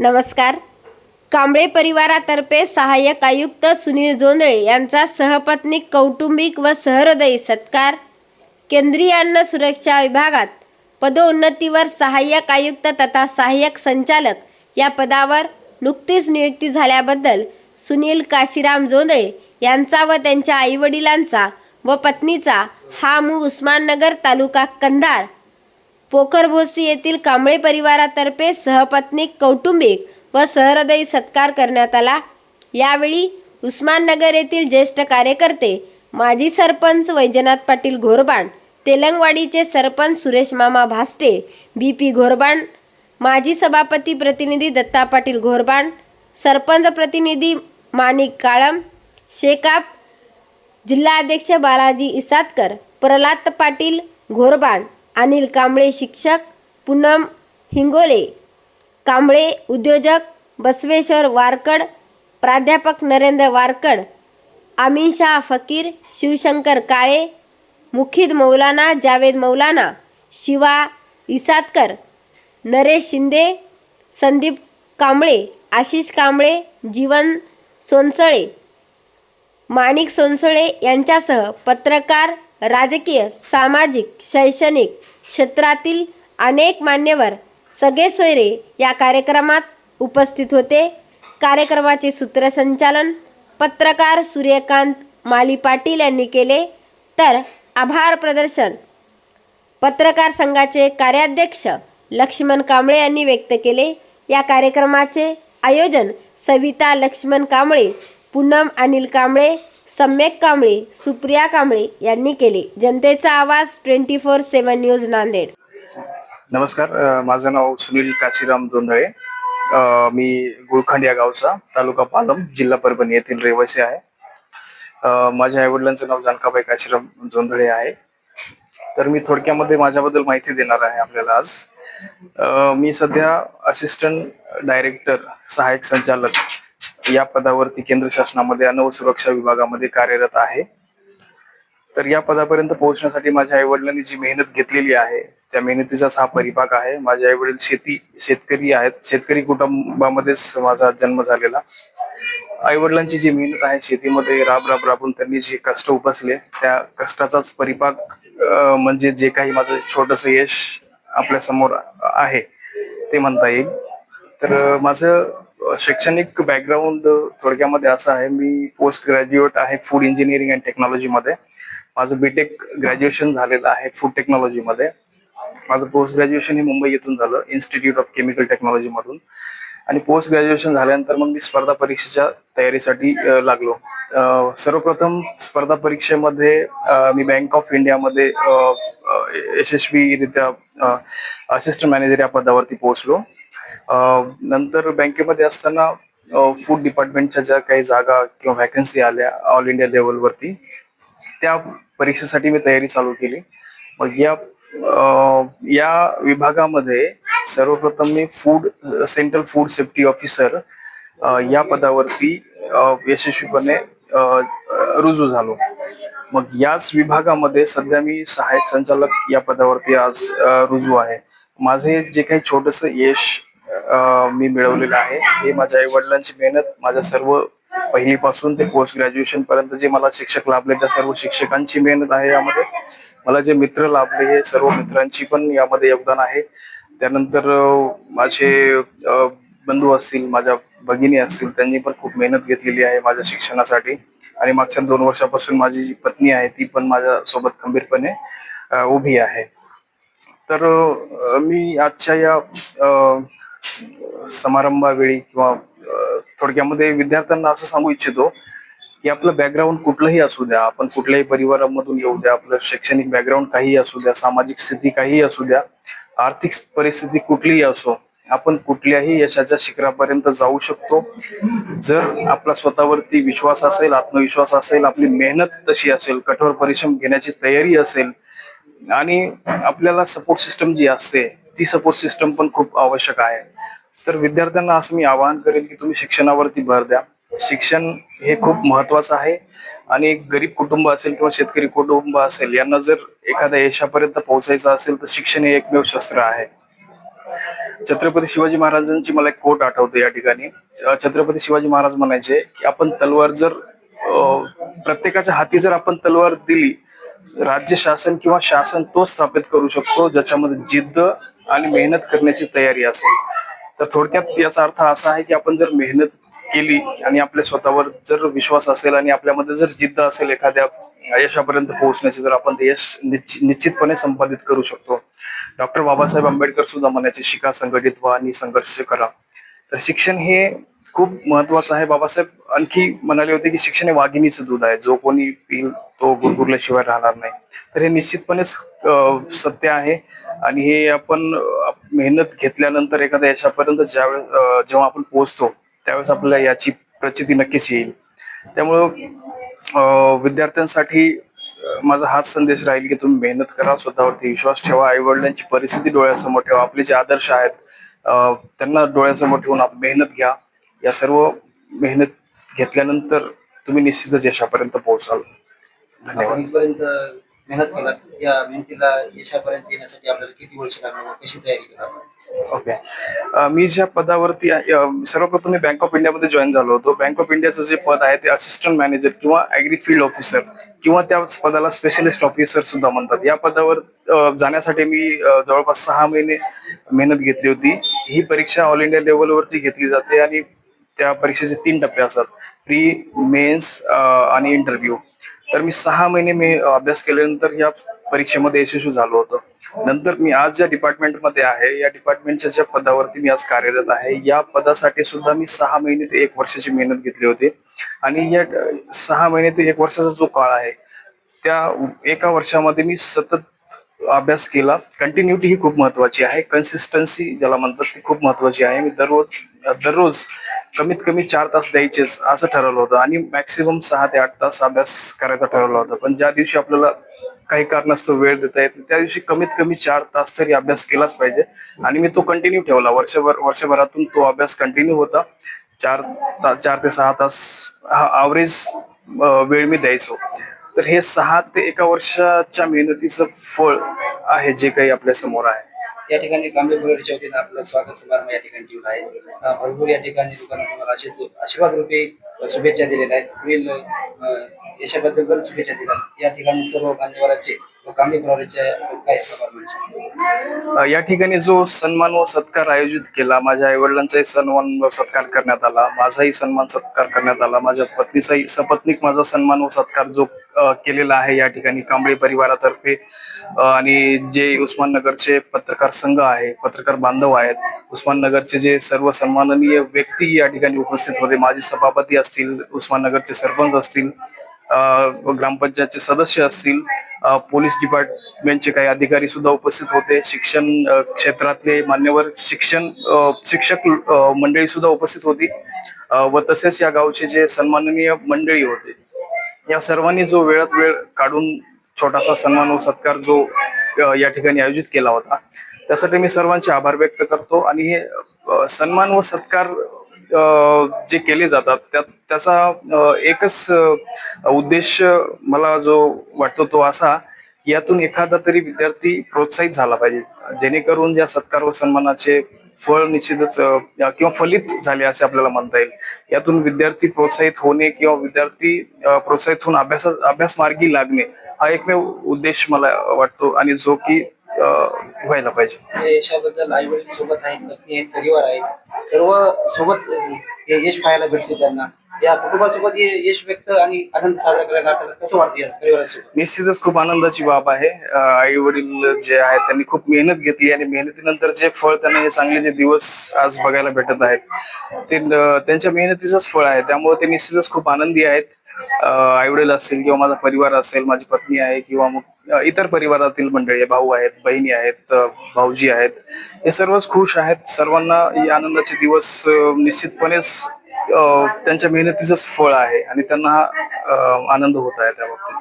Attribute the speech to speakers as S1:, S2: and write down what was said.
S1: नमस्कार. कांबळे परिवारातर्फे सहाय्यक आयुक्त सुनील जोंधळे यांचा सहपत्नी कौटुंबिक व सहृदयी सत्कार केंद्रीय अन्न सुरक्षा विभागात पदोन्नतीवर सहाय्यक आयुक्त तथा सहाय्यक संचालक या पदावर नुकतीच नियुक्ती झाल्याबद्दल सुनील काशीराम जोंधळे यांचा व त्यांच्या आईवडिलांचा व पत्नीचा हा मू उस्माननगर तालुका कंधार पोखरभोसी येथील कांबळे परिवारातर्फे सहपत्नीक कौटुंबिक व सहृदयी सत्कार करण्यात आला. यावेळी उस्माननगर येथील ज्येष्ठ कार्यकर्ते माजी सरपंच वैजनाथ पाटील घोरबाण तेलंगवाडीचे सरपंच सुरेश मामा भास्टे बी पी घोरबाण माजी सभापती प्रतिनिधी दत्ता पाटील घोरबाण सरपंच प्रतिनिधी माणिक काळम शेकाप जिल्हाध्यक्ष बालाजी इसातकर प्रल्हाद पाटील घोरबाण अनिल कांबळे शिक्षक पूनम हिंगोले. कांबळे उद्योजक बसवेश्वर वारकड प्राध्यापक नरेंद्र वारकड आमिन शाह फकीर शिवशंकर काळे मुखिद मौलाना जावेद मौलाना शिवा इसातकर नरेश शिंदे संदीप कांबळे आशिष कांबळे जीवन सोनसळे माणिक सोनसळे यांच्यासह पत्रकार राजकीय सामाजिक शैक्षणिक क्षेत्रातील अनेक मान्यवर सगळे सोयरे या कार्यक्रमात उपस्थित होते. कार्यक्रमाचे सूत्रसंचालन पत्रकार सूर्यकांत माली पाटील यांनी केले. तर आभार प्रदर्शन पत्रकार संघाचे कार्याध्यक्ष लक्ष्मण कांबळे यांनी व्यक्त केले. या कार्यक्रमाचे आयोजन सविता लक्ष्मण कांबळे पूनम अनिल कांबळे सम्यक कांबळे सुप्रिया कांबळे यांनी केले. जनतेचा आवाज twenty four seven news Nanded.
S2: नमस्कार. अ, माझं नाव सुनील काशीराम जोंधळे अ, मी गुळखंड या गावचा तालुका पालम जिल्हा परभणी येथील रहिवासी आहे. अ, माझ्या आईवडिलांचं नाव जानकाबाई काशीराम जोंधळे आहे. तर मी थोडक्यामध्ये माझ्याबद्दल माहिती देणार आहे आपल्याला आज. अ, मी सध्या असिस्टंट डायरेक्टर सहाय्यक संचालक या पदावरती केंद्र शासनामध्ये अन्न सुरक्षा विभागामध्ये कार्यरत आहे. तर या पदापर्यंत पोहोचण्यासाठी माझ्या आई वडिलांनी जी मेहनत घेतलेली आहे त्या मेहनतीचाच हा परिपाक आहे. माझे आई वडील शेती शेतकरी आहेत. शेतकरी कुटुंबामध्येच माझा जन्म झालेला. आई वडिलांची जी मेहनत आहे शेतीमध्ये राब राब राबून त्यांनी जे कष्ट उपसले त्या कष्टाचाच परिपाक म्हणजे जे काही माझं छोटस यश आपल्यासमोर आहे ते म्हणता येईल. तर माझं शैक्षणिक बॅकग्राऊंड थोडक्यामध्ये असं आहे मी पोस्ट ग्रॅज्युएट आहे फूड इंजिनिअरिंग अँड टेक्नॉलॉजीमध्ये माझं बीटेक ग्रॅज्युएशन झालेलं आहे फूड टेक्नॉलॉजीमध्ये माझं पोस्ट ग्रॅज्युएशन हे मुंबई येथून झालं इन्स्टिट्यूट ऑफ केमिकल टेक्नॉलॉजी मधून. आणि पोस्ट ग्रॅज्युएशन झाल्यानंतर मग मी स्पर्धा परीक्षेच्या तयारीसाठी लागलो. सर्वप्रथम स्पर्धा परीक्षेमध्ये मी बँक ऑफ इंडियामध्ये यशस्वीरित्या असिस्टंट मॅनेजर या पदावरती पोहोचलो. नंतर बँकेमध्ये असताना फूड डिपार्टमेंटच्या ज्या काही जागा किंवा व्हॅकन्सी आल्या ऑल इंडिया लेवलवरती त्या परीक्षेसाठी मी तयारी चालू केली. मग या या विभागामध्ये सर्वप्रथम मी food central food safety officer या पदावरती यशस्वीपणे रुजू झालो. मग याच विभागामध्ये सध्या मी सहाय्यक संचालक या पदावरती आज रुजू आहे. माझे जे काही छोटस यश मी मिळवलेलं आहे. हे माझ्या आई वडिलांची मेहनत माझ्या सर्व पहिलीपासून ते पोस्ट ग्रॅज्युएशन पर्यंत जे मला शिक्षक लाभले त्या सर्व शिक्षकांची मेहनत आहे यामध्ये. मला जे मित्र लाभले हे सर्व मित्रांची पण यामध्ये योगदान आहे. त्यानंतर माझे बंधू असतील माझ्या भगिनी असतील त्यांनी पण खूप मेहनत घेतलेली आहे माझ्या शिक्षणासाठी. आणि मागच्या दोन वर्षापासून माझी जी पत्नी आहे ती पण माझ्या सोबत खंबीरपणे उभी आहे. तर मी आजच्या या समारंभावेळी किंवा थोडक्यामध्ये विद्यार्थ्यांना असं सांगू इच्छितो की आपलं बॅकग्राऊंड कुठलंही असू द्या आपण कुठल्याही परिवारामधून येऊ द्या आपलं शैक्षणिक बॅकग्राऊंड काहीही असू द्या सामाजिक स्थिती काहीही असू द्या आर्थिक परिस्थिती कुठलीही असो आपण कुठल्याही यशाच्या शिखरापर्यंत जाऊ शकतो. जर आपला स्वतःवरती विश्वास असेल आत्मविश्वास असेल आपली मेहनत तशी असेल कठोर परिश्रम घेण्याची तयारी असेल आणि आपल्याला सपोर्ट सिस्टम जी असते ती सपोर्ट सिस्टम पण खूप आवश्यक आहे. तर विद्यार्थ्यांना असं मी आवाहन करेल की तुम्ही शिक्षणावरती भर द्या. शिक्षण हे खूप महत्वाचं आहे. आणि एक गरीब कुटुंब असेल किंवा शेतकरी कुटुंब असेल यांना जर एखाद्या यशापर्यंत पोहोचायचं असेल तर शिक्षण हे एकमेव शस्त्र आहे. छत्रपती शिवाजी महाराजांची मला एक कोट आठवते या ठिकाणी. छत्रपती शिवाजी महाराज म्हणायचे की आपण तलवार जर प्रत्येकाच्या हाती जर आपण तलवार दिली राज्य शासन किंवा शासन तो स्थापित करू शकतो ज्याच्यामध्ये जिद्द आणि मेहनत करण्याची तयारी असेल. तर थोडक्यात याचा अर्थ असा आहे की आपण जर मेहनत केली आणि आपल्या स्वतःवर जर विश्वास असेल आणि आपल्यामध्ये जर जिद्द असेल एखाद्या यशापर्यंत पोहोचण्याची जर आपण ते यश निश्चितपणे संपादित करू शकतो. डॉक्टर बाबासाहेब आंबेडकर सुद्धा म्हणायचे शिका संघटित व्हा आणि संघर्ष करा. तर शिक्षण हे खूप महत्वाचं आहे. बाबासाहेब आणखी म्हणाले होते की शिक्षण हे वाघिणीचं दूध आहे. जो कोणी पिल तो गुरगुरल्याशिवाय राहणार नाही. तर हे निश्चितपणेच सत्य आहे. आणि हे आपण मेहनत घेतल्यानंतर एखाद्या यशापर्यंत ज्यावेळेस जेव्हा आपण पोहोचतो त्यावेळेस आपल्याला याची प्रचिती नक्कीच येईल. त्यामुळं विद्यार्थ्यांसाठी माझा हाच संदेश राहील की तुम्ही मेहनत करा स्वतःवरती विश्वास ठेवा आई वडिलांची परिस्थिती डोळ्यासमोर ठेवा आपले जे आदर्श आहेत त्यांना डोळ्यासमोर ठेवून आप- मेहनत घ्या. या सर्व मेहनत घेतल्यानंतर तुम्ही निश्चितच यशापर्यंत पोहोचाल. धन्यवाद.
S3: मेहनत केला. या मेहनतीला यशापर्यंत येण्यासाठी आपल्याला किती वर्ष लागणार कशी तयारी केली
S2: ओके. अ, मी ज्या पदावरती आहे, अ, सर्वप्रथम मी बँक ऑफ इंडियामध्ये जॉईन झालो होतो. बँक ऑफ इंडियाचं जे पद आहे ते असिस्टंट मॅनेजर किंवा ऍग्री फील्ड ऑफिसर किंवा त्या पदाला स्पेशलिस्ट ऑफिसर सुद्धा म्हणतात. या पदावर अ, जाण्यासाठी मी अ, जवळपास सहा महिने मेहनत घेतली होती. ही परीक्षा ऑल इंडिया लेवलवरती घेतली जाते आणि त्या परीक्षेचे तीन टप्पे असतात. प्री मेन्स आणि इंटरव्ह्यू तर मी सहा महिने मी अभ्यास केल्यानंतर या परीक्षेमध्ये यशस्वी झालो होतो. नंतर मी आज ज्या डिपार्टमेंटमध्ये आहे या डिपार्टमेंटच्या ज्या पदावरती मी आज कार्यरत आहे या पदासाठी सुद्धा मी सहा महिने ते एक वर्षाची मेहनत घेतली होती. आणि या सहा महिने ते एक वर्षाचा जो काळ आहे त्या एका वर्षामध्ये मी सतत अभ्यास केला. कंटिन्युटी ही खूप महत्वाची आहे. कन्सिस्टन्सी ज्याला म्हणतात ती खूप महत्वाची आहे. मी दररोज दररोज कमीत कमी चार तास द्यायचेच असं ठरवलं होतं आणि मॅक्सिमम सहा ते आठ तास अभ्यास करायचा ठरवलं होतं. पण ज्या दिवशी आपल्याला काही कारणास्तव वेळ देता येत त्या दिवशी कमीत कमी चार तास तरी अभ्यास केलाच पाहिजे. आणि मी तो कंटिन्यू ठेवला. वर्षभर वर्षभरातून तो अभ्यास कंटिन्यू होता. चार ता- चार ते सहा तास हा ॲव्हरेज वेळ मी द्यायचो. तर हे सहा ते एका वर्षाच्या मेहनतीचं फळ आहे जे काही आपल्यासमोर आहे.
S3: या ठिकाणी कांबळे बोलरीच्या वतीनं आपलं स्वागत समारंभ या ठिकाणी ठेवला आहे. भरपूर या ठिकाणी लोकांना तुम्हाला असे आशीर्वाद रूपे शुभेच्छा दिलेल्या आहेत. पुढील यशाबद्दल पण शुभेच्छा दिल्या या ठिकाणी सर्व मान्यवरांचे
S2: या ठिकाणी जो सन्मान व सत्कार आयोजित केला माझ्या आई वडिलांचाही सन्मान व सत्कार करण्यात आला माझाही सन्मान सत्कार करण्यात आला माझ्या पत्नीचाही सपत्नीक माझा सन्मान व सत्कार जो केलेला आहे या ठिकाणी कांबळे परिवारातर्फे. आणि जे उस्माननगरचे पत्रकार संघ आहे पत्रकार बांधव आहेत उस्माननगरचे जे सर्व सन्माननीय व्यक्ती या ठिकाणी उपस्थित होते माजी सभापती असतील उस्माननगरचे सरपंच असतील ग्रामपंचायतचे सदस्य असतील पोलीस डिपार्टमेंटचे काही अधिकारी सुद्धा उपस्थित होते शिक्षण क्षेत्रातले मान्यवर शिक्षण शिक्षक मंडळी सुद्धा उपस्थित होती. व तसेच या गावचे जे सन्माननीय मंडळी होते या सर्वांनी जो वेळात वेळ काढून छोटासा सन्मान व सत्कार जो या ठिकाणी आयोजित केला होता त्यासाठी मी सर्वांचे आभार व्यक्त करतो. आणि हे सन्मान व सत्कार जे केले जातात त्या त्याचा एकच उद्देश मला जो वाटतो तो असा यातून एखादा तरी विद्यार्थी प्रोत्साहित झाला पाहिजे. जेणेकरून या सत्कार व सन्मानाचे फळ निश्चितच किंवा फलित झाले असे आपल्याला म्हणता येईल. यातून विद्यार्थी प्रोत्साहित होणे किंवा विद्यार्थी प्रोत्साहित होऊन अभ्यास अभ्यास मार्गी लागणे हा एकमेव उद्देश मला वाटतो. आणि जो की व्हायला पाहिजे.
S3: या यशाबद्दल आई वडील सोबत आहेत पत्नी आहेत परिवार आहेत. सर्व सोबत हे यश पाहायला भेटते त्यांना. या कुटुंबासोबत हे यश व्यक्त आणि आनंद साजरा करायला आपल्याला कसं वाटतं या परिवारासोबत?
S2: निश्चितच खूप आनंदाची बाब आहे. आई वडील जे आहेत त्यांनी खूप मेहनत घेतली आणि मेहनतीनंतर जे फळ त्यांना हे चांगले जे दिवस आज बघायला भेटत आहेत ते त्यांच्या मेहनतीचंच फळ आहे. त्यामुळे ते निश्चितच खूप आनंदी आहेत. आई वडील असतील किंवा माझा परिवार असेल माझी पत्नी आहे किंवा मग अं, इतर परिवारातील मंडळी आहे, भाऊ आहेत बहिणी आहेत अं, भाऊजी आहेत हे सर्वच खुश आहेत. सर्वांना हे आनंदाचे दिवस अं, निश्चितपणेच त्यांच्या मेहनतीचंच फळ आहे आणि त्यांना हा आनंद होत आहे त्या बाबतीत.